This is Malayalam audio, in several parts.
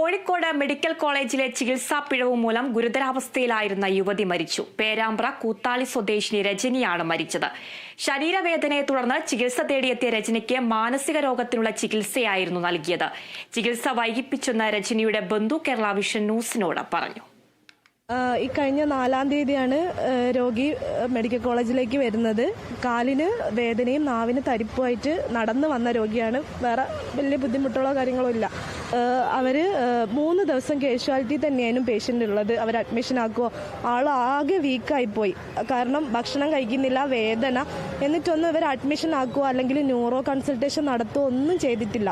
കോഴിക്കോട് മെഡിക്കൽ കോളേജിലെ ചികിത്സാ പിഴവ് മൂലം ഗുരുതരാവസ്ഥയിലായിരുന്ന യുവതി മരിച്ചു. പേരാമ്പ്ര കൂത്താളി സ്വദേശിനി രജനിയാണ് മരിച്ചത്. ശരീരവേദനയെ തുടർന്ന് ചികിത്സ തേടിയെത്തിയ രജനിക്ക് മാനസിക രോഗത്തിനുള്ള ചികിത്സയായിരുന്നു നൽകിയത്. ചികിത്സ വൈകിപ്പിച്ചെന്ന് രജനിയുടെ ബന്ധു കേരള വിഷൻ ന്യൂസിനോട് പറഞ്ഞു. ഈ കഴിഞ്ഞ നാലാം തീയതിയാണ് രോഗി മെഡിക്കൽ കോളേജിലേക്ക് വരുന്നത്. കാലിന് വേദനയും നാവിന് തരിപ്പുമായിട്ട് നടന്നു വന്ന രോഗിയാണ്. വേറെ വലിയ ബുദ്ധിമുട്ടുള്ള കാര്യങ്ങളോ ഇല്ല. അവർ മൂന്ന് ദിവസം കാഷ്വാലിറ്റി തന്നെയായിരുന്നു പേഷ്യന്റ് ഉള്ളത്. അവർ അഡ്മിഷൻ ആക്കുമോ ആൾ ആകെ വീക്കായിപ്പോയി കാരണം ഭക്ഷണം കഴിക്കുന്നില്ല വേദന. എന്നിട്ടൊന്നും ഇവർ അഡ്മിഷൻ ആക്കുമോ അല്ലെങ്കിൽ ന്യൂറോ കൺസൾട്ടേഷൻ നടത്തുമോ ഒന്നും ചെയ്തിട്ടില്ല.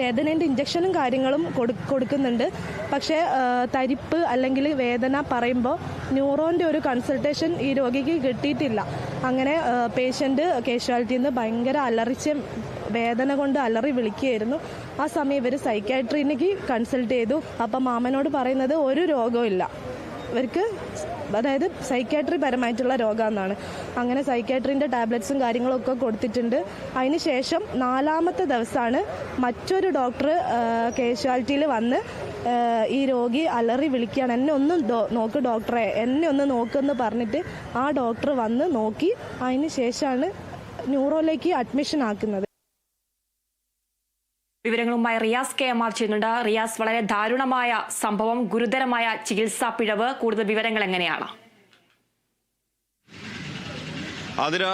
വേദനേന്റെ ഇഞ്ചക്ഷനും കാര്യങ്ങളും കൊടു കൊടുക്കുന്നുണ്ട്. പക്ഷേ തരിപ്പ് അല്ലെങ്കിൽ വേദന പറയുമ്പോൾ ന്യൂറോന്റെ ഒരു കൺസൾട്ടേഷൻ ഈ രോഗിക്ക് കിട്ടിയിട്ടില്ല. അങ്ങനെ പേഷ്യന്റ് കേഷ്വാലിറ്റിയിൽ നിന്ന് ഭയങ്കര അലറിച്ച വേദന കൊണ്ട് അലറി വിളിക്കുകയായിരുന്നു. ആ സമയം ഇവർ സൈക്കാട്രിനിക്ക് കൺസൾട്ട് ചെയ്തു. അപ്പം മാമനോട് പറയുന്നത് ഒരു രോഗവും ഇവർക്ക് അതായത് സൈക്കാട്രി പരമായിട്ടുള്ള രോഗമെന്നാണ് അങ്ങനെ സൈക്കാട്രിന്റെ ടാബ്ലറ്റ്സും കാര്യങ്ങളൊക്കെ കൊടുത്തിട്ടുണ്ട്. അതിന് ശേഷം നാലാമത്തെ ദിവസമാണ് മറ്റൊരു ഡോക്ടർ കാഷ്വാലിറ്റിയിൽ വന്ന് ഈ രോഗി അലറി വിളിക്കുകയാണ്. എന്നെ ഒന്ന് നോക്ക് ഡോക്ടറെ എന്നെ ഒന്ന് നോക്കുമെന്ന് പറഞ്ഞിട്ട് ആ ഡോക്ടർ വന്ന് നോക്കി. അതിന് ശേഷമാണ് ന്യൂറോയിലേക്ക് അഡ്മിഷൻ ആക്കുന്നത്. വിവരങ്ങളുമായി റിയാസ് കെ എം ആർ ചെയ്യുന്നുണ്ട്. റിയാസ് വളരെ ദാരുണമായ സംഭവം. ഗുരുതരമായ ചികിത്സാ പിഴവ്. കൂടുതൽ വിവരങ്ങൾ എങ്ങനെയാണ്? അതിന്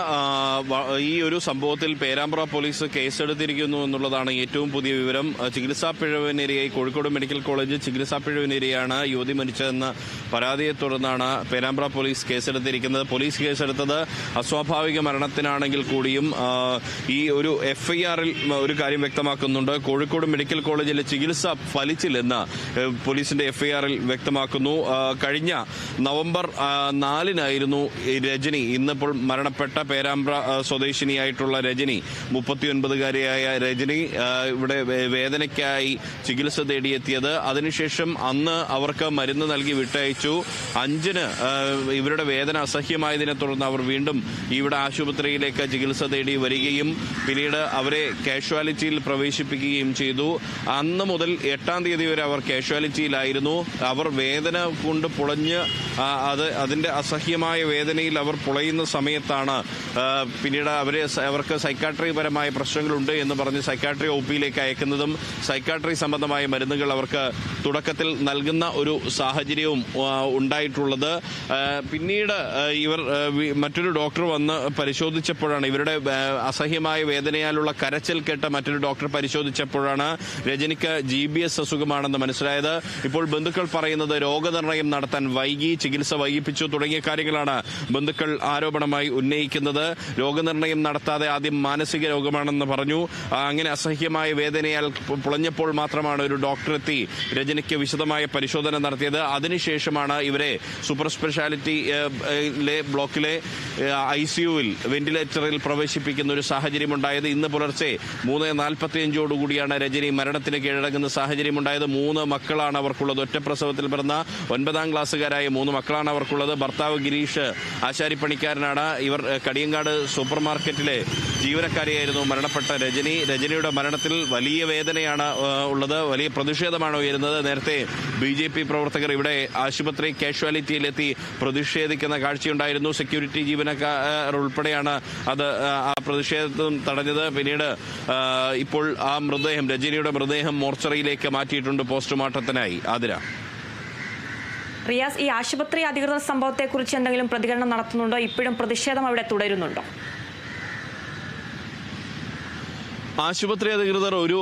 ഈ ഒരു സംഭവത്തിൽ പേരാമ്പ്ര പോലീസ് കേസെടുത്തിരിക്കുന്നു എന്നുള്ളതാണ് ഏറ്റവും പുതിയ വിവരം. ചികിത്സാ പിഴവിനിരയായി കോഴിക്കോട് മെഡിക്കൽ കോളേജ് ചികിത്സാ പിഴവിനിരയാണ് യുവതി മരിച്ചതെന്ന പരാതിയെ തുടർന്നാണ് പേരാമ്പ്ര പോലീസ് കേസെടുത്തിരിക്കുന്നത്. പോലീസ് കേസെടുത്തത് അസ്വാഭാവിക മരണത്തിനാണെങ്കിൽ കൂടിയും ഈ ഒരു എഫ്ഐആറിൽ ഒരു കാര്യം വ്യക്തമാക്കുന്നുണ്ട്. കോഴിക്കോട് മെഡിക്കൽ കോളേജിലെ ചികിത്സ ഫലിച്ചില്ലെന്ന് പോലീസിന്റെ എഫ്ഐആറിൽ വ്യക്തമാക്കുന്നു. കഴിഞ്ഞ നവംബർ നാലിനായിരുന്നു രജനി ഇന്നിപ്പോൾ മരണപ്പെട്ട പേരാമ്പ്ര സ്വദേശിനിയായിട്ടുള്ള രജനി മുപ്പത്തിയൊൻപതുകാരിയായ രജനി ഇവിടെ വേദനയ്ക്കായി ചികിത്സ തേടിയെത്തിയത്. അതിനുശേഷം അന്ന് അവർക്ക് മരുന്ന് നൽകി വിട്ടയച്ചു. അഞ്ചിന് ഇവരുടെ വേദന അസഹ്യമായതിനെ തുടർന്ന് അവർ വീണ്ടും ഇവിടെ ആശുപത്രിയിലേക്ക് ചികിത്സ തേടി വരികയും പിന്നീട് അവരെ കാഷ്വാലിറ്റിയിൽ പ്രവേശിപ്പിക്കുകയും ചെയ്തു. അന്ന് മുതൽ എട്ടാം തീയതി വരെ അവർ കാഷ്വാലിറ്റിയിലായിരുന്നു. അവർ വേദന കൊണ്ട് പുളഞ്ഞ് അത് അതിന്റെ അസഹ്യമായ വേദനയിൽ അവർ പുളയുന്ന സമയത്താണ് ആ, പിന്നീട് അവരെ അവർക്ക് സൈക്കാട്രി പരമായ പ്രശ്നങ്ങളുണ്ട് എന്ന് പറഞ്ഞ് സൈക്കാട്രി ഒ പിയിലേക്ക് അയക്കുന്നതും സൈക്കാട്രി സംബന്ധമായ മരുന്നുകൾ അവർക്ക് തുടക്കത്തിൽ നൽകുന്ന ഒരു സാഹചര്യവും ഉണ്ടായിട്ടുള്ളത്. പിന്നീട് ഇവർ മറ്റൊരു ഡോക്ടർ വന്ന് പരിശോധിച്ചപ്പോഴാണ് ഇവരുടെ അസഹ്യമായ വേദനയാലുള്ള കരച്ചിൽ കേട്ട മറ്റൊരു ഡോക്ടർ പരിശോധിച്ചപ്പോഴാണ് രജനിക്ക് ജി ബി എസ് അസുഖമാണെന്ന് മനസ്സിലായത്. ഇപ്പോൾ ബന്ധുക്കൾ പറയുന്നത് രോഗനിർണയം നടത്താൻ വൈകി ചികിത്സ വൈകിപ്പിച്ചു തുടങ്ങിയ കാര്യങ്ങളാണ് ബന്ധുക്കൾ ആരോപണമായി ഉന്നയിക്കുന്നത്. രോഗനിർണയം നടത്താതെ ആദ്യം മാനസിക രോഗമാണെന്ന് പറഞ്ഞു. അങ്ങനെ അസഹ്യമായ വേദനയാൽ പുളഞ്ഞപ്പോൾ മാത്രമാണ് ഒരു ഡോക്ടർ എത്തി രജനിക്ക് വിശദമായ പരിശോധന നടത്തിയത്. അതിനുശേഷമാണ് ഇവരെ സൂപ്പർ സ്പെഷ്യാലിറ്റി ബ്ലോക്കിലെ ഐ സിയുവിൽ വെന്റിലേറ്ററിൽ പ്രവേശിപ്പിക്കുന്ന ഒരു സാഹചര്യം ഉണ്ടായത് ഇന്ന് പുലർച്ചെ മൂന്ന് നാൽപ്പത്തിയഞ്ചോടുകൂടിയാണ് രജനി മരണത്തിന് കീഴടങ്ങുന്ന സാഹചര്യമുണ്ടായത്. മൂന്ന് മക്കളാണ് അവർക്കുള്ളത്. ഒറ്റപ്രസവത്തിൽ പിറന്ന ഒൻപതാം ക്ലാസ്സുകാരായ മൂന്ന് മക്കളാണ് അവർക്കുള്ളത്. ഭർത്താവ് ഗിരീഷ് ആശാരിപ്പണിക്കാരനാണ്. ഇവർ കടിയങ്കാട് സൂപ്പർ മാർക്കറ്റിലെ ജീവനക്കാരിയായിരുന്നു മരണപ്പെട്ട രജനി. രജനിയുടെ മരണത്തിൽ വലിയ വേദനയാണ് ഉള്ളത്. വലിയ പ്രതിഷേധമാണ് ഉയരുന്നത്. നേരത്തെ ബി ജെ പി പ്രവർത്തകർ ഇവിടെ ആശുപത്രി കാഷ്വാലിറ്റിയിലെത്തി പ്രതിഷേധിക്കുന്ന കാഴ്ചയുണ്ടായിരുന്നു. സെക്യൂരിറ്റി ജീവനക്കാർ ഉൾപ്പെടെയാണ് അത് ആ പ്രതിഷേധം തടഞ്ഞത്. പിന്നീട് ഇപ്പോൾ ആ മൃതദേഹം രജനിയുടെ മൃതദേഹം മോർച്ചറിയിലേക്ക് മാറ്റിയിട്ടുണ്ട് പോസ്റ്റ്മോർട്ടത്തിനായി. ആതിര. റിയാസ് ഈ ആശുപത്രി അധികൃതർ സംഭവത്തെക്കുറിച്ച് എന്തെങ്കിലും പ്രതികരണം നടത്തുന്നുണ്ടോ? ഇപ്പോഴും പ്രതിഷേധം അവിടെ തുടരുന്നുണ്ടോ? ആശുപത്രി അധികൃതർ ഒരു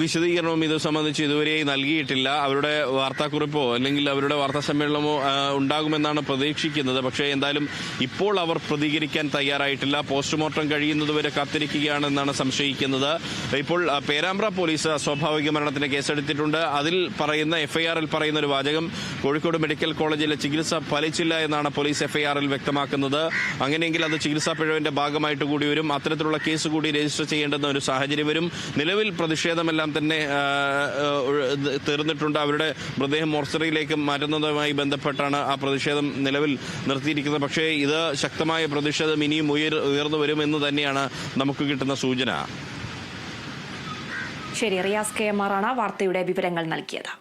വിശദീകരണവും ഇത് സംബന്ധിച്ച് ഇതുവരെ നൽകിയിട്ടില്ല. അവരുടെ വാർത്താക്കുറിപ്പോ അല്ലെങ്കിൽ അവരുടെ വാർത്താ സമ്മേളനമോ ഉണ്ടാകുമെന്നാണ് പ്രതീക്ഷിക്കുന്നത്. പക്ഷേ എന്തായാലും ഇപ്പോൾ അവർ പ്രതികരിക്കാൻ തയ്യാറായിട്ടില്ല. പോസ്റ്റ്മോർട്ടം കഴിയുന്നതുവരെ കാത്തിരിക്കുകയാണെന്നാണ് സംശയിക്കുന്നത്. ഇപ്പോൾ പേരാമ്പ്ര പോലീസ് സ്വാഭാവിക മരണത്തിന് കേസെടുത്തിട്ടുണ്ട്. അതിൽ പറയുന്ന എഫ്ഐആറിൽ പറയുന്ന ഒരു വാചകം കോഴിക്കോട് മെഡിക്കൽ കോളേജിലെ ചികിത്സ ഫലിച്ചില്ല എന്നാണ് പോലീസ് എഫ്ഐആറിൽ വ്യക്തമാക്കുന്നത്. അങ്ങനെയെങ്കിൽ അത് ചികിത്സാ പിഴവിന്റെ ഭാഗമായിട്ട് കൂടി വരും. അത്തരത്തിലുള്ള കേസ് കൂടി രജിസ്റ്റർ ചെയ്യേണ്ടെന്ന് ഒരു സാഹചര്യം വരും. നിലവിൽ പ്രതിഷേധമെല്ലാം തന്നെ തീർന്നിട്ടുണ്ട്. അവരുടെ മൃതദേഹം മോർച്ചറിയിലേക്ക് മാറ്റുന്നതുമായി ബന്ധപ്പെട്ടാണ് ആ പ്രതിഷേധം നിലവിൽ നിർത്തിയിരിക്കുന്നത്. പക്ഷേ ഇത് ശക്തമായ പ്രതിഷേധം ഇനിയും ഉയർ ഉയർന്നു വരുമെന്ന് തന്നെയാണ് നമുക്ക് കിട്ടുന്ന സൂചന. ശരി റിയാസ് കെ എം ആർ ആണ് വാർത്തയുടെ വിവരങ്ങൾ നൽകിയത്.